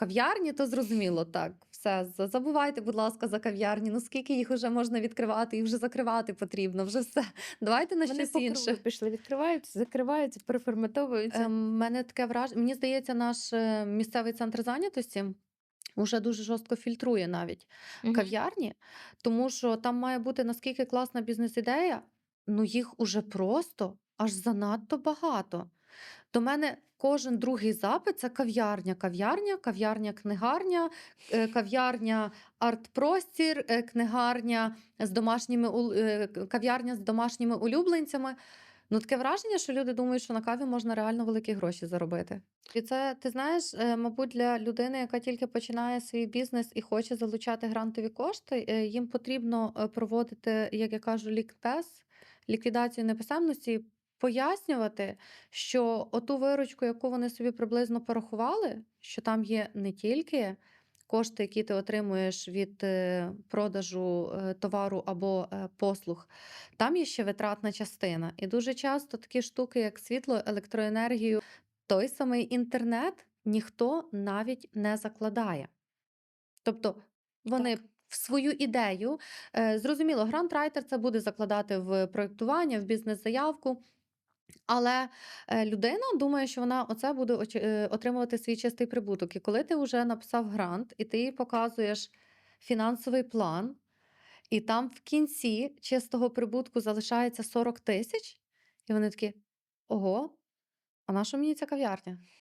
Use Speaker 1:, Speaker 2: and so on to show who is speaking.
Speaker 1: Кав'ярні, то зрозуміло, так. Все, забувайте, будь ласка, за кав'ярні. Ну скільки їх вже можна відкривати, їх вже закривати потрібно, вже все. Давайте на щось
Speaker 2: кругу
Speaker 1: інше.
Speaker 2: пішли, відкриваються, закриваються, переформатовуються.
Speaker 1: Е, мене таке враження. Мені здається, наш е, місцевий центр зайнятості вже дуже жорстко фільтрує навіть
Speaker 2: Мгм.
Speaker 1: кав'ярні, тому що там має бути наскільки класна бізнес-ідея, ну їх уже просто аж занадто багато. До мене кожен другий запит це кав'ярня, кав'ярня, кав'ярня, книгарня, е, кав'ярня, арт-простір, е, книгарня з домашніми е, кав'ярня з домашніми улюбленцями. Ну, таке враження, що люди думають, що на каві можна реально великі гроші заробити. І це, ти знаєш, мабуть, для людини, яка тільки починає свій бізнес і хоче залучати грантові кошти, їм потрібно проводити, як я кажу, лікбез, ліквідацію неписемності, пояснювати, що оту виручку, яку вони собі приблизно порахували, що там є не тільки кошти, які ти отримуєш від е, продажу е, товару або е, послуг, там є ще витратна частина. І дуже часто такі штуки, як світло, електроенергію, той самий інтернет ніхто навіть не закладає. Тобто вони
Speaker 2: Так.
Speaker 1: в свою ідею, зрозуміло, грантрайтер це буде закладати в проєктування, в бізнес-заявку. Але е, людина думає, що вона оце буде е, отримувати свій чистий прибуток. І коли ти вже написав грант, і ти їй показуєш фінансовий план, і там в кінці чистого прибутку залишається 40 тисяч, і вони такі: ого, а на що мені ця кав'ярня?